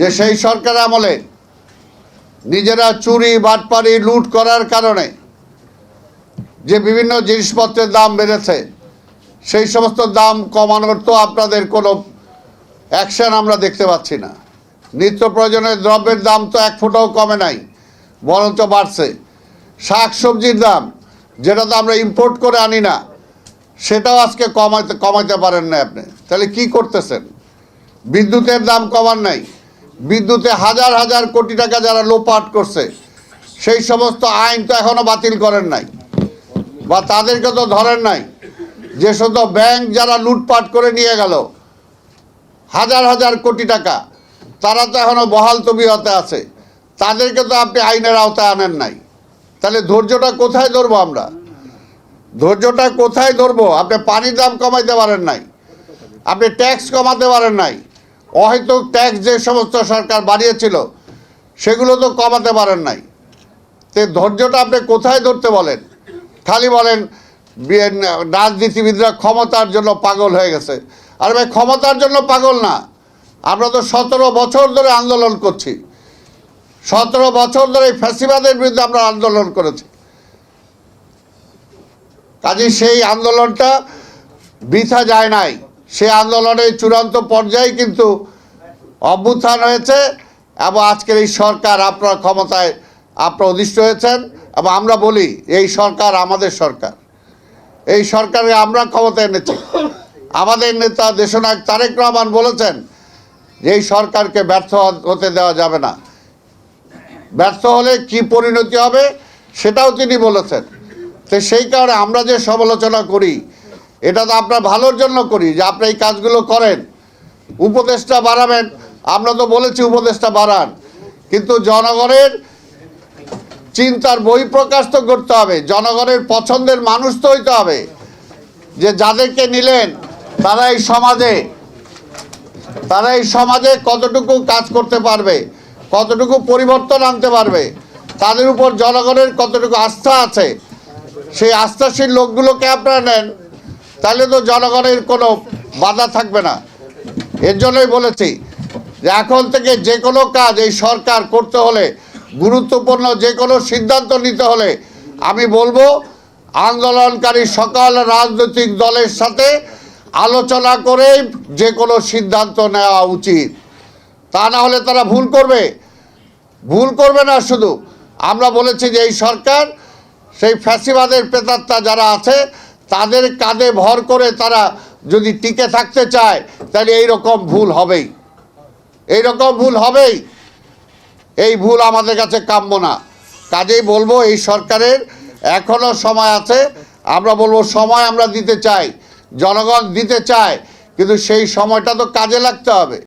যে সেই সরকার আমলে নিজেরা চুরি, বাটপাড়ি, লুট করার কারণে যে বিভিন্ন জিনিসপত্রের দাম বেড়েছে, সেই সমস্ত দাম কমানোর তো আপনাদের কোনো অ্যাকশন আমরা দেখতে পাচ্ছি না। নিত্য প্রয়োজনের দ্রব্যের দাম তো এক ফুটাও কমে নাই, বরঞ্চ বাড়ছে। শাক সবজির দাম, যেটা তো আমরা ইম্পোর্ট করে আনি না, সেটাও আজকে কমাইতে কমাইতে পারেন না আপনি। তাহলে কি করতেছেন? বিদ্যুতের দাম কমান নাই বিদ্যুতে হাজার হাজার কোটি টাকা যারা লোপাট করছে, সেই সমস্ত আইন তো এখনও বাতিল করেন নাই। বা তাদেরকে তো ধরেন নাই যে শুধু ব্যাংক যারা লুটপাট করে নিয়ে গেল, হাজার হাজার কোটি টাকা, তারা তো এখনও বহাল তবিয়তে আছে। তাদেরকে তো আপনি আইনের আওতায় আনেন নাই। তাহলে ধৈর্যটা কোথায় ধরবো আমরা? ধৈর্যটা কোথায় ধরবো? আপনি পানির দাম কমাইতে পারেন নাই। আপনি ট্যাক্স কমাতে পারেন নাই। অহেতুক ট্যাক্স যে সমস্ত সরকার বাড়িয়েছিল সেগুলো তো কমাতে পারেন নাই। তে ধৈর্যটা আপনি কোথায় ধরতে বলেন? খালি বলেন রাজনীতিবিদরা ক্ষমতার জন্য পাগল হয়ে গেছে। আর ভাই, ক্ষমতার জন্য পাগল না। আমরা তো সতেরো বছর ধরে আন্দোলন করছি। সতেরো বছর ধরে এই ফ্যাসিবাদের বিরুদ্ধে আমরা আন্দোলন করেছি। কাজে সেই আন্দোলনটা বৃথা যায় নাই। সেই আন্দোলনের চূড়ান্ত পর্যায়ে কিন্তু অভ্যুত্থান হয়েছে এবং আজকের এই সরকার আপনার ক্ষমতায় আপনার অধিষ্ঠ হয়েছেন এবং আমরা বলি, এই সরকার আমাদের সরকার। এই সরকারে আমরা ক্ষমতা এনেছি। আমাদের নেতা দেশনায়ক তারেক রহমান বলেছেন যে এই সরকারকে ব্যর্থ হতে দেওয়া যাবে না। ব্যর্থ হলে কি পরিণতি হবে সেটাও তিনি বলেছেন। তো সেই কারণে আমরা যে সমালোচনা করি এটা তো আপনার ভালোর জন্য করি, যে আপনি এই কাজগুলো করেন। উপদেশটা বাড়াবেন, আমরা তো বলেছি উপদেশটা বাড়ান। কিন্তু জনগণের চিন্তার বই প্রকাশ তো করতে হবে, জনগণের পছন্দের মানুষ তো হইতে হবে। যে যাদেরকে নিলেন, তারা এই সমাজে, তারা এই সমাজে কতটুকু কাজ করতে পারবে, কতটুকু পরিবর্তন আনতে পারবে, তাদের উপর জনগণের কতটুকু আস্থা আছে, সেই আস্থাশীল লোকগুলোকে আপনারা নেন। তাহলে তো জনগণের কোনো বাধা থাকবে না। এর জন্যই বলেছি যে এখন থেকে যে কোনো কাজ এই সরকার করতে হলে, গুরুত্বপূর্ণ যে কোনো সিদ্ধান্ত নিতে হলে আমি বলব, আন্দোলনকারী সকল রাজনৈতিক দলের সাথে আলোচনা করে যে কোনো সিদ্ধান্ত নেওয়া উচিত। তা না হলে তারা ভুল করবে। ভুল করবে না শুধু। আমরা বলেছি যে এই সরকার, সেই ফ্যাসিবাদের প্রেতাত্মা যারা আছে তাদের কাঁধে ভর করে তারা যদি টিকে থাকতে চায়, তাহলে এই রকম ভুল হবেই। এই রকম ভুল হবেই। এই ভুল আমাদের কাছে কাম্য না। কাজেই বলব, এই সরকারের এখনও সময় আছে। আমরা বলব, সময় আমরা দিতে চাই, জনগণ দিতে চায়, কিন্তু সেই সময়টা তো কাজে লাগতে হবে।